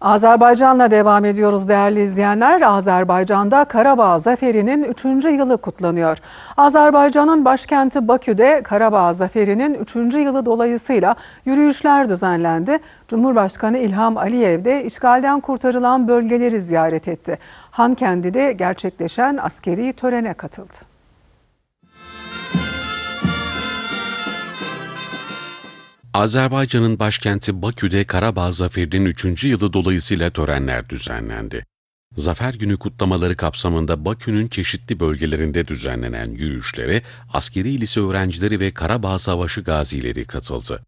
Azerbaycan'la devam ediyoruz değerli izleyenler. Azerbaycan'da Karabağ Zaferi'nin 3. yılı kutlanıyor. Azerbaycan'ın başkenti Bakü'de Karabağ Zaferi'nin 3. yılı dolayısıyla yürüyüşler düzenlendi. Cumhurbaşkanı İlham Aliyev de işgalden kurtarılan bölgeleri ziyaret etti. Hankendi'de gerçekleşen askeri törene katıldı. Azerbaycan'ın başkenti Bakü'de Karabağ Zaferi'nin 3. yılı dolayısıyla törenler düzenlendi. Zafer Günü kutlamaları kapsamında Bakü'nün çeşitli bölgelerinde düzenlenen yürüyüşlere askeri lise öğrencileri ve Karabağ Savaşı gazileri katıldı.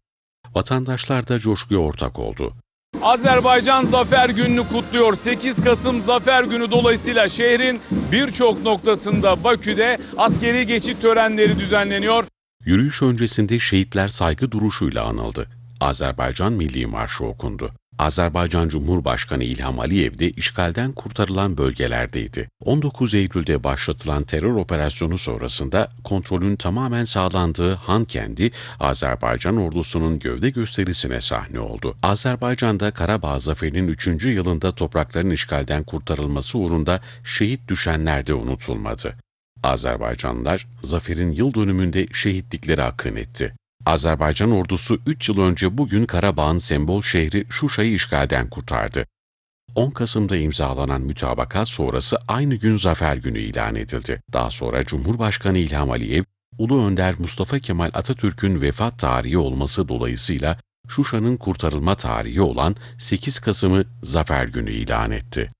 Vatandaşlar da coşkuya ortak oldu. Azerbaycan Zafer Günü'nü kutluyor. 8 Kasım Zafer Günü dolayısıyla şehrin birçok noktasında Bakü'de askeri geçit törenleri düzenleniyor. Yürüyüş öncesinde şehitler saygı duruşuyla anıldı. Azerbaycan Milli Marşı okundu. Azerbaycan Cumhurbaşkanı İlham Aliyev de işgalden kurtarılan bölgelerdeydi. 19 Eylül'de başlatılan terör operasyonu sonrasında kontrolün tamamen sağlandığı Hankendi, Azerbaycan ordusunun gövde gösterisine sahne oldu. Azerbaycan'da Karabağ Zaferi'nin 3. yılında toprakların işgalden kurtarılması uğrunda şehit düşenler de unutulmadı. Azerbaycanlılar zaferin yıl dönümünde şehitlikleri akın etti. Azerbaycan ordusu 3 yıl önce bugün Karabağ'ın sembol şehri Şuşa'yı işgalden kurtardı. 10 Kasım'da imzalanan mütabakat sonrası aynı gün Zafer Günü ilan edildi. Daha sonra Cumhurbaşkanı İlham Aliyev, Ulu Önder Mustafa Kemal Atatürk'ün vefat tarihi olması dolayısıyla Şuşa'nın kurtarılma tarihi olan 8 Kasım'ı Zafer Günü ilan etti.